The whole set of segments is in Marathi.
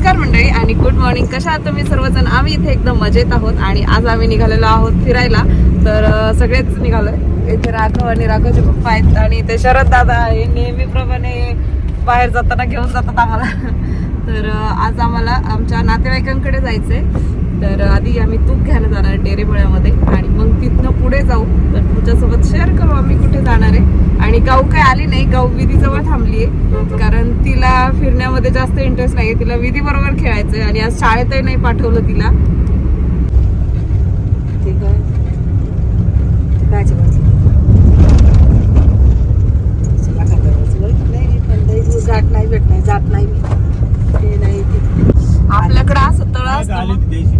नमस्कार मंडळी आणि गुड मॉर्निंग कशा आहात तुम्ही? सर्वजण आम्ही इथे एकदम मजेत आहोत आणि आज आम्ही निघालेलो आहोत फिरायला. तर सगळेच निघालोय. इथे राघव आणि राघवचे पप्पा आहेत आणि ते शरद दादा हे नेहमीप्रमाणे बाहेर जाताना घेऊन जातात आम्हाला. तर आज आम्हाला आमच्या नातेवाईकांकडे जायचंय. तर आधी आम्ही तूप घ्यायला जाणार डेरेबळ्यामध्ये आणि मग तिथनं पुढे जाऊ तर तुमच्यासोबत शेअर करू आम्ही कुठे जाणार आहे. आणि गाऊ काय आली नाही गाऊ विधीजवळ थांबली आहे कारण तिला फिरण्यामध्ये जास्त इंटरेस्ट नाही तिला विधी बरोबर खेळायचंय आणि आज शाळेतही नाही पाठवलं तिला. ठीक आहे कायची भाजी चला खात्या भाजी. नाही पण लई दिवस जात नाही भेट नाही जात नाही मी ते नाही ते. आपल्याकडे असं तळ आली असतं ती द्यायची.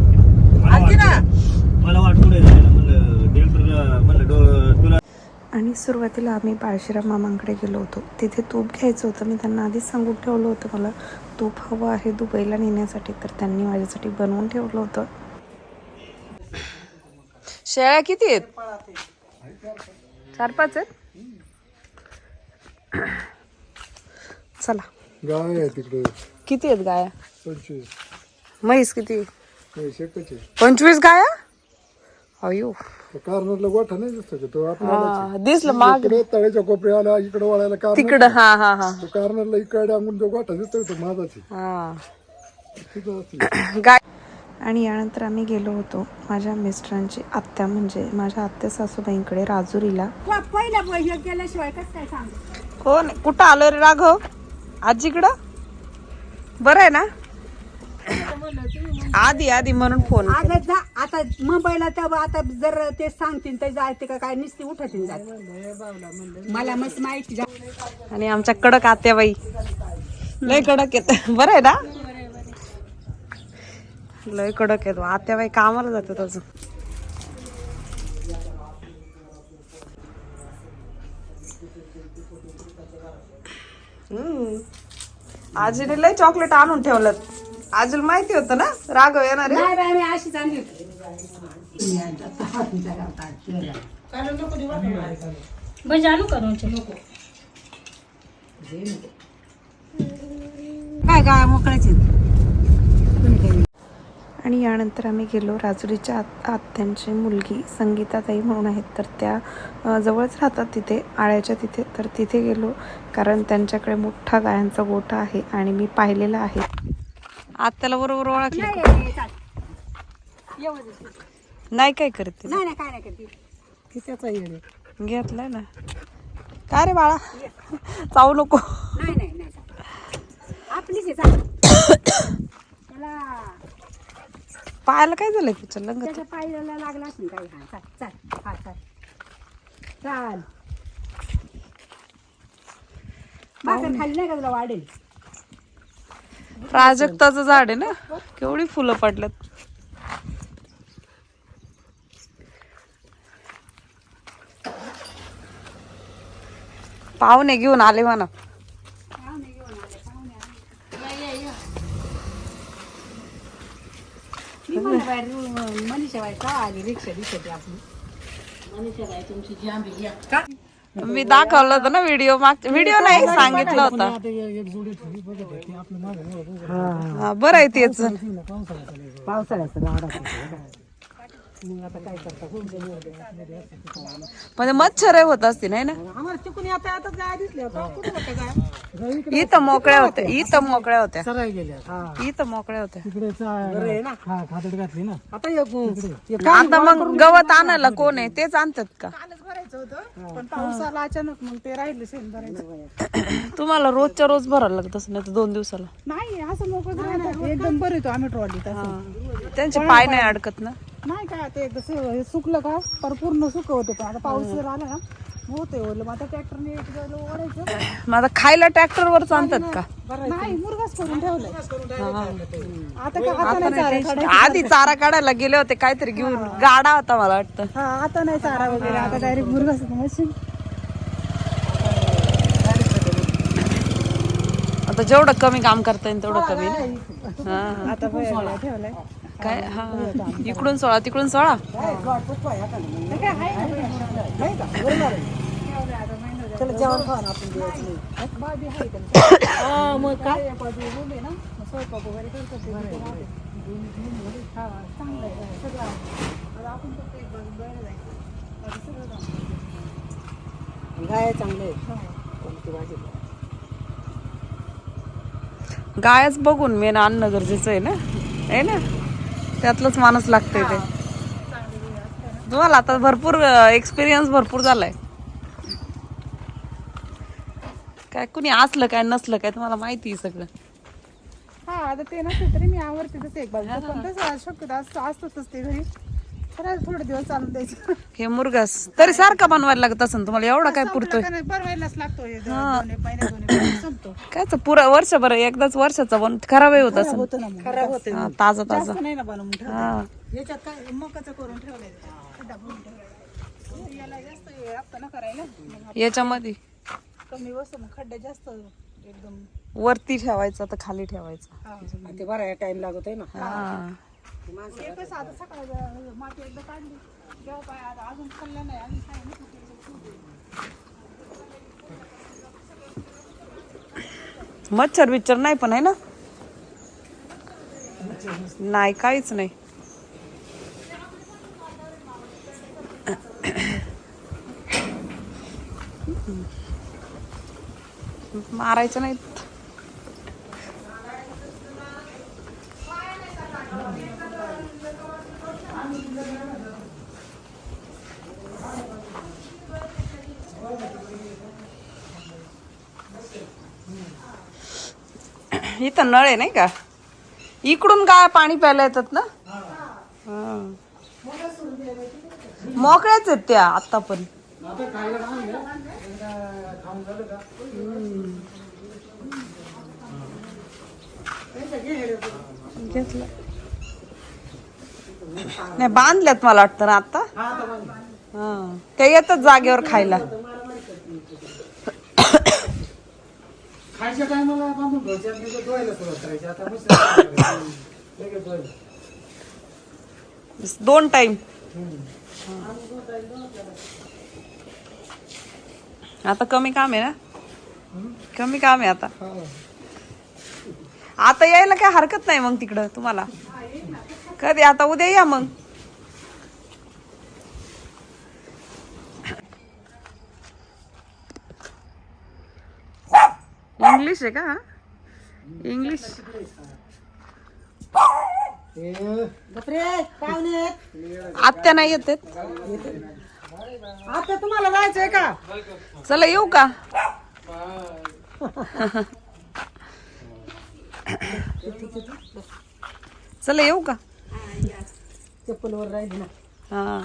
मला आणखी ना? वाटलं- मला वाटून म्हणलं देवपूरला म्हणलं डो- तुला आणि सुरुवातीला आम्ही बाळशीराम मामांकडे गेलो होतो. तिथे तूप घ्यायचं होतं. मी त्यांना आधीच सांगून ठेवलं होतं मला तूप हवं आहे दुबईला नेण्यासाठी. तर त्यांनी माझ्यासाठी बनवून ठेवलं होतं. शेळ्या किती आहेत? चार पाच आहेत? चला. गाय आहे तिकडे. किती आहेत गाया? पंचवीस. म्हैस किती? पंचवीस गाया? अयो कार्नरला गोठा नाही दिसतो का? तो आपला हा दिसलं माग. इकडे तळ्याच्या कोपऱ्याला इकडे वळायला कार्नर तिकडं हा हा हा. तो कार्नरला इकडे अंगून जो गोठा दिसतो तो माझाच आहे. हा. तिथं असली. गाय आणि यानंतर आम्ही गेलो होतो माझ्या मिस्टरांची आत्या म्हणजे माझ्या आत्या सासूबाईंकडे राजुरीला. पैसे कसं काय सांग? कोण? कुठं आलो रे राघव? आजीकडं? बरं आहे ना? आधी आधी म्हणून फोन आता जा आता मुंबईला तर आता जर ते सांगतील तर जायते का काय नुसती उठतील जात. मला मस्त माहिती जा. आणि आमच्या कडक आत्याबाई. लय कडक येत बरं आहे ना? लय कडक येतो आत्याबाई कामाला जातात अजून. आजीने लय चॉकलेट आणून ठेवलं आजीला माहिती होतं ना? राघव येणार आहे? नाही बाई मी अशी चांगली होती. म्हणजे आणू करून काय काय मोकळ्याचे आणि यानंतर आम्ही गेलो राजुरीच्या आत आत्यांची मुलगी संगीताताई म्हणून आहेत. तर त्या अ, जवळच राहतात तिथे आळ्याच्या तिथे. तर तिथे गेलो कारण त्यांच्याकडे मोठा गायांचा गोठा आहे आणि मी पाहिलेला आहे. आत्याला बरोबर ओळखलं नाही नाही काय करत ते. नाही काय नाही करते. तिच्याचा येणे घेतलंय ना. काय रे बाळा? चावू नको. नाही नाही नाही आपलीच आहे चांगली. त्याला पायाला काय झालंय तिच्या लंगत त्याच्या पायाला लागला असेल काही. हा चाल चाल हा चाल चाल भाकर खाली नाही का तुला वाढेल? प्राजक्ताचं झाड आहे ना? केवढी फुलं पडल्यात. पाहुणे घेऊन आले म्हणा. मी म्हणलं बाहेर मनीषा बाई का आली? रिक्षा दिसते आपली. मी दाखवलं होतं ना व्हिडिओ माग व्हिडिओ नाही सांगितलं होतं. हा, बरं आहे तेच. पावसाळ्याचं म्हणजे मच्छर आहे होत असतील नाही ना? आम्हाला चुकून आता आता गाय दिसल्या होत्या. कुठं होत्या गाय? इथं मोकळ्या होत्या इथं मोकळ्या होत्या. हा. इथं मोकळ्या होत्या. बरं आहे ना? आता एक- एक आता मग गवत आणायला कोण आहे? तेच आणतात का? पण पाऊस आला अचानक मग ते राहिले भरायचं. तुम्हाला रोजच्या रोज भरायला लागत असं नाही तर दोन दिवसाला. नाही असं मोकळं. एकदम बरं येतो आम्ही ट्रॉली त्यांचे पाय नाही अडकत ना? नाही काय ते एकदा से- हे सुकलं का पर पूर्ण सुक होते पण आता पाऊस जर आला ना होते ओलं. मग आता ट्रॅक्टरने ओढायचं. मग आता खायला ट्रॅक्टर वरच आणतात का? नाही मुरगाच करून ठेवलंय. आता का आता नाही चारा काढायचा. आधी चारा काढायला गेले होते काहीतरी घेऊन. गाडा होता मला वाटतं. हा आता नाही चारा वगैरे. आता डायरेक्ट मशीन. आता जेवढं कमी काम करता येईल तेवढं कमी ना? हा. आता बैलाला ठेवलंय. काय? हा. इकडून सोळा तिकडून सोळा. गाय चांगले गायच बघून मेन आणणं गरजेचं आहे ना? आहे ना? त्यातलंच माणूस लागतंय ते. तुम्हाला आता भरपूर एक्सपिरियन्स भरपूर झालाय. काय कुणी असलं काय नसलं काय तुम्हाला माहिती आहे सगळं. हा आता ते नसते तरी मी आवडते तसं एक बाजू पण तसं शक्यतो असं असतंच ते घरी. तर थोडे दिवस चालून द्यायचं. हे मुरगास तरी सारखा बनवायला लागत असेल तुम्हाला एवढा काय पुरतोय? लागतो हे दोन महिने महिने संपतो. कायच पुरा वर्षभर एकदाच वर्षाचा बन खराबही होत असेल होतं ना मग खराब होते. हा, ताजा ताजा. नाही ना बनवून ठेवलं हा. याच्यात काय मकाचं करून ठेवलंय खड्डा भरून ठेवलाय. याला जास्त हे लागतं ना करायला मग याच्यामध्ये? कमी वस्तू मग खड्डा जास्त एकदम वरती ठेवायचा तर खाली ठेवायचा. आणि ते बरा टाइम लागत आहे ना. हा. कसं आता सकाळी माती एकदा काढली. जेव्हा पाय आता अजून खाल्लं नाही अजून काय नाही मच्छर बिच्छर नाही पण आहे ना? नाही काहीच नाही. मारायचं नाहीत इथं नळ आहे नाही का? इकडून काय पाणी प्यायला येतात ना? मोकळ्याच आहेत त्या आता पण. घेतलं नाही बांधल्यात मला वाटतं ना आता? हा. ते येतात जागेवर खायला. खायच्या टायमाला बांधून ठेवायचे आणि त्याच्यात धुवायला सुरुवात करायची. आता मस्त लगेच धुवायला. दोन टाइम आता कमी काम आहे ना? कमी काम आहे आता. आता यायला काय हरकत नाही मग तिकडं तुम्हाला. कधी? आता उद्या या मग. इंग्लिश आहे का इंग्लिश. आत्या नाही येत. आता तुम्हाला जायचंय का? चला येऊ का? चला येऊ का? चप्पलवर राहिली ना. हा.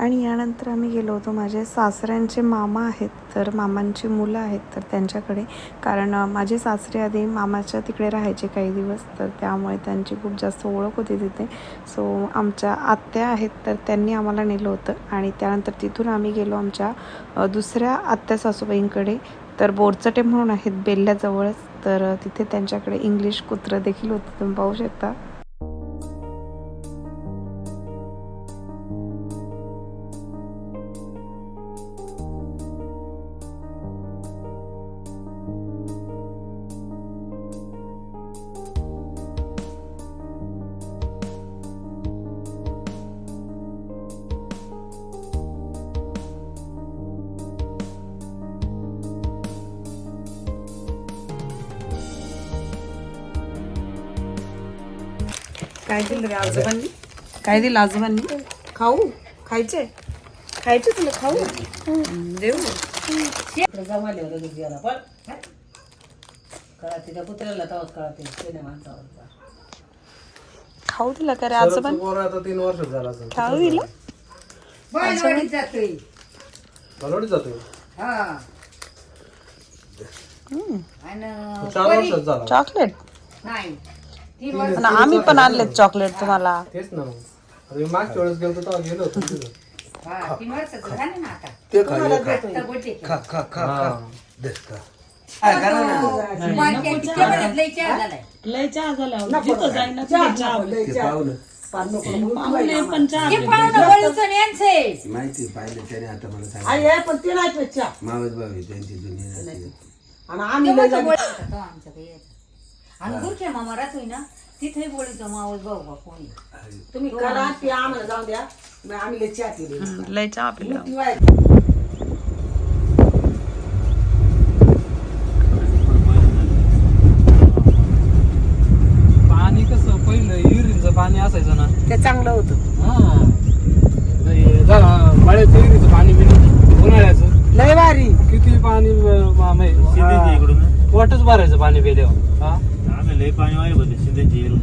आणि यानंतर आम्ही गेलो होतो. माझे सासऱ्यांचे मामा आहेत तर मामांची मुलं आहेत तर त्यांच्याकडे. कारण माझे सासरे आधी मामाच्या तिकडे राहायचे काही दिवस तर त्यामुळे त्यांची खूप जास्त ओळख होती तिथे. सो आमच्या आत्या आहेत तर त्यांनी आम्हाला नेलं होतं. आणि त्यानंतर तिथून आम्ही गेलो आमच्या दुसऱ्या आत्या सासूबाईंकडे. तर बोरचटे म्हणून आहेत बेल्ल्याजवळच. तर तिथे त्यांच्याकडे इंग्लिश कुत्रं देखील होतं तुम्ही पाहू शकता. काय दिलं रे आजोबांनी? काय दिलं आजोबांनी? खाऊ? खायचे खायचे तुला खाऊ? देऊ जमाले होते पण कुत्र्याला तवाच खाऊ दिला का रे आजोबांनी? पोरं आता तीन वर्ष झाला असेल. खाऊ दिलं? बैलवाडीत जातोय. बरोबर जातो हा. आणि चार वर्षात झाला. चॉकलेट? नाही. आम्ही पण आणलेत चॉकलेट तुम्हाला. तेच ना मग. आता मी मागच्या वेळेस गेलो तेव्हा गेलो होतो तिथं. हा ते खाल्ले आता. गोटे खा खा. खा खा दे खा. लय चहा. झालाय? लय चहा झाला जिथं जाईन ना तिथे चहा होईल. ते पाहुणे. पाहुणे पण चहा हे पाहुणं बळूचं यांचे. माहिती पाहिलं त्याने आता मला सांगितलं आई आहे पण ती नाही पेक्षा मावस भावी त्यांची जुनी नाती. आणि आम्ही लय. आणि गुरख्या मामा राहतोय ना तिथे बोलतो मावस भाऊ बा कोणी. तुम्ही करा ते आम्हाला जाऊ द्या. मग आम्ही लय चहा केली लय चहा पिला. पाणी कसं पहिलं युरिनचं पाणी असायचं ना. ते चांगलं होतं. हा. मळ्याचं युरिनचं पाणी उन्हाळ्याचं. लय भारी. किती पाणी पोटच भरायचं पाणी पेल्यावर. हा आम्ही लय